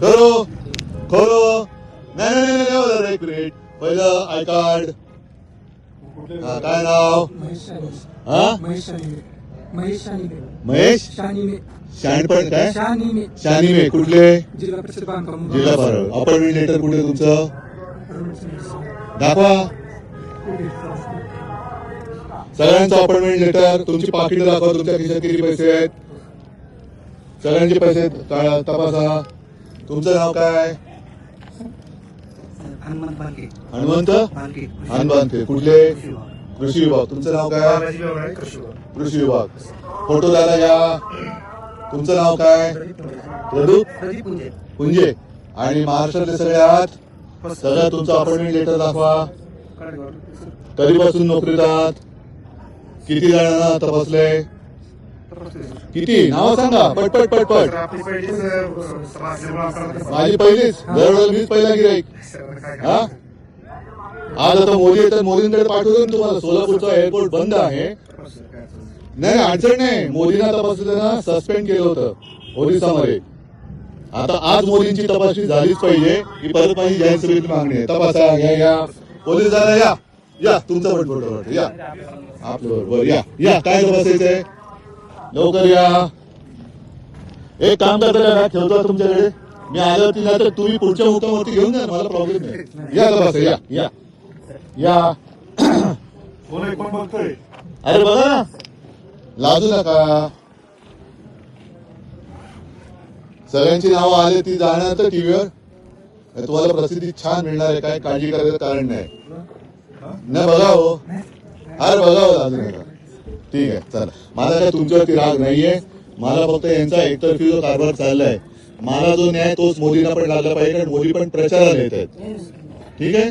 खरो खरो नाही नाही नाही नाही एक मिनिट पहिलं आय कार्ड हा, काय नाव? महेश शानिमे हा? महेश शाणपण काय शानिमे. शानिमे कुठले? जिल्हा परिषद बांधकाम जिल्हा परळ अपॉइंटमेंट लेटर कुठे तुमचं? दाखवा. सगळ्यांचं अपॉइंटमेंट लेटर तुमची पाकिट दाखवा तुमच्या खिशात किती पैसे आहेत? सगळ्यांचे पैसे का- तपासा. तुमचं नाव काय? हनुमंत हनुमंत? कुठले? कृषी विभाग. तुमचं नाव काय? कृषी विभाग. फोटो दादा या. तुमचं नाव काय? प्रदूप प्रदीप पुंजे. पुंजे. आणि महाराष्ट्रातले सगळ्यात सगळ्यात तुमचं अपॉइंटमेंट लेटर दाखवा. कधीपासून नोकरीत आहात? किती जणांना तपासले किती? नाव सांगा. पटपट पटपट. आपली पहिलीच समाज माझी पहिलीच. दरवेळेला मीच पहिला गिराईक. हा? आज आता मोदी येतात मोदींकडे पाठवतो ना तुम्हाला. सोलापूरचा एअरपोर्ट बंद आहे. नाही नाही, अडचण नाही. मोदींना तपासताना सस्पेंड केलं होतं. ओरिसामध्ये आता आज मोदींची तपासणी झालीच पाहिजे. की परत माझी जाहीर सभेची मागणी आहे. तपासा. या या. पोलीस दादा या. या. तुमचा पण फोटो या. आपलं बरोबर या. या. काय तपासायचंय? लवकर या एक काम करता ठेवतो तुमच्याकडे. मी आलो ती तर तुम्ही पुढच्या मुकामावरती घेऊन जा मला प्रॉब्लेम नाही. या या या. या. अरे बघा ना. लाजू नका. सगळ्यांची नावं आले ती जाणार तर टीव्हीवर तुम्हाला प्रसिद्धी छान मिळणार आहे काय काळजी करायचं कारण नाही. नाही बघा हो अरे बघा हो लाजू नका. ठीक आहे चला. माझा काय तुमच्यावरती राग नाहीये. मला फक्त यांचा एकतर्फी जो कारभार चाललाय. मला जो न्याय तोच मोदीला पण लागला पाहिजे कारण मोदी पण प्रचाराला येत आहेत. ठीक आहे?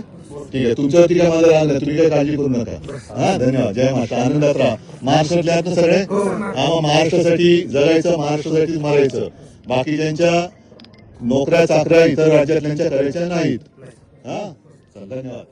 ठीक आहे. तुमच्यावरती काय माझा राग नाही. तुम्ही काय काळजी करू नका. हा धन्यवाद. जय महाराष्ट्र. आनंदात राहा. महाराष्ट्रातले आहात ना सगळे? हा. मग महाराष्ट्रासाठी जगायचं महाराष्ट्रासाठी मरायचं. बाकीच्यांच्या नोकऱ्या चाकऱ्या इतर राज्यातल्यांच्या करायच्या नाहीत. हा धन्यवाद.